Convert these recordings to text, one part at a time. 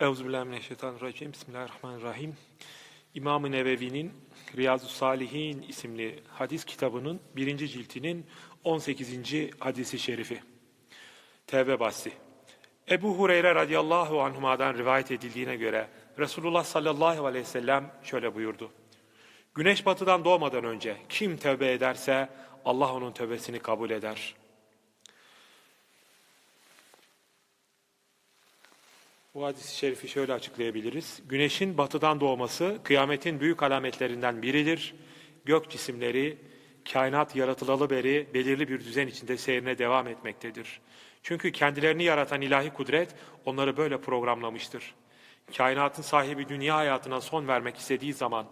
Euzubillahimineşşeytanirracim. Bismillahirrahmanirrahim. İmam-ı Nevevi'nin Riyazu Salihin isimli hadis kitabının birinci ciltinin 18. hadisi şerifi. Tevbe bahsi. Ebu Hureyre radıyallahu anhuma'dan rivayet edildiğine göre Resulullah sallallahu aleyhi ve sellem şöyle buyurdu. Güneş batıdan doğmadan önce kim tövbe ederse Allah onun tövbesini kabul eder. Bu hadis-i şerifi şöyle açıklayabiliriz. Güneşin batıdan doğması kıyametin büyük alametlerinden biridir. Gök cisimleri kainat yaratılalı beri belirli bir düzen içinde seyrine devam etmektedir. Çünkü kendilerini yaratan ilahi kudret onları böyle programlamıştır. Kainatın sahibi dünya hayatına son vermek istediği zaman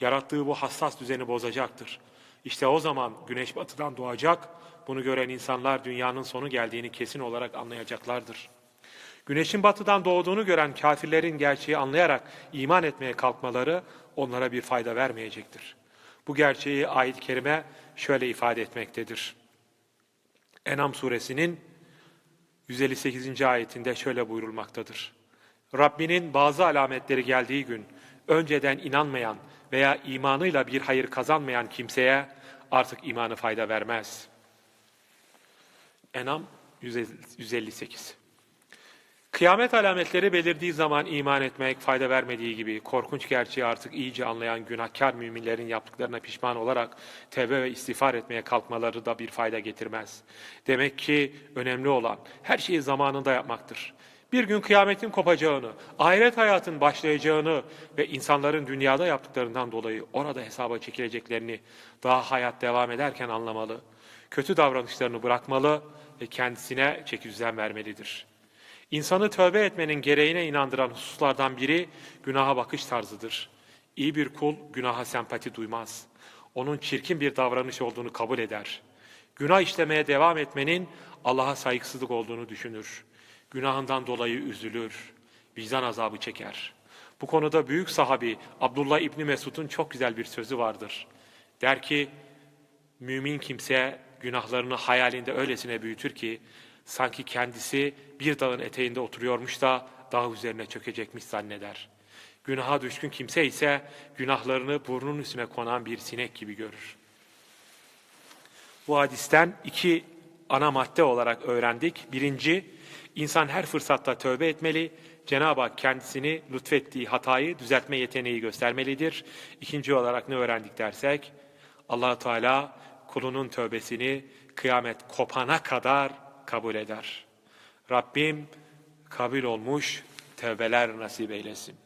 yarattığı bu hassas düzeni bozacaktır. İşte o zaman güneş batıdan doğacak, bunu gören insanlar dünyanın sonu geldiğini kesin olarak anlayacaklardır.'' Güneşin batıdan doğduğunu gören kafirlerin gerçeği anlayarak iman etmeye kalkmaları onlara bir fayda vermeyecektir. Bu gerçeği ayet-i kerime şöyle ifade etmektedir. Enam suresinin 158. ayetinde şöyle buyurulmaktadır. Rabbinin bazı alametleri geldiği gün önceden inanmayan veya imanıyla bir hayır kazanmayan kimseye artık imanı fayda vermez. Enam 158 Kıyamet alametleri belirdiği zaman iman etmek fayda vermediği gibi korkunç gerçeği artık iyice anlayan günahkar müminlerin yaptıklarına pişman olarak tevbe ve istiğfar etmeye kalkmaları da bir fayda getirmez. Demek ki önemli olan her şeyi zamanında yapmaktır. Bir gün kıyametin kopacağını, ahiret hayatın başlayacağını ve insanların dünyada yaptıklarından dolayı orada hesaba çekileceklerini daha hayat devam ederken anlamalı. Kötü davranışlarını bırakmalı ve kendisine çekizden vermelidir.'' İnsanı tövbe etmenin gereğine inandıran hususlardan biri günaha bakış tarzıdır. İyi bir kul günaha sempati duymaz. Onun çirkin bir davranış olduğunu kabul eder. Günah işlemeye devam etmenin Allah'a saygısızlık olduğunu düşünür. Günahından dolayı üzülür. Vicdan azabı çeker. Bu konuda büyük sahabi Abdullah İbni Mesud'un çok güzel bir sözü vardır. Der ki, mümin kimse günahlarını hayalinde öylesine büyütür ki Sanki kendisi bir dağın eteğinde oturuyormuş da dağ üzerine çökecekmiş zanneder. Günaha düşkün kimse ise günahlarını burnun üstüne konan bir sinek gibi görür. Bu hadisten iki ana madde olarak öğrendik. Birinci, insan her fırsatta tövbe etmeli, Cenab-ı Hak kendisini lütfettiği hatayı düzeltme yeteneği göstermelidir. İkinci olarak ne öğrendik dersek, allah Teala kulunun tövbesini kıyamet kopana kadar kabul eder. Rabbim kabul olmuş tevbeler nasip eylesin.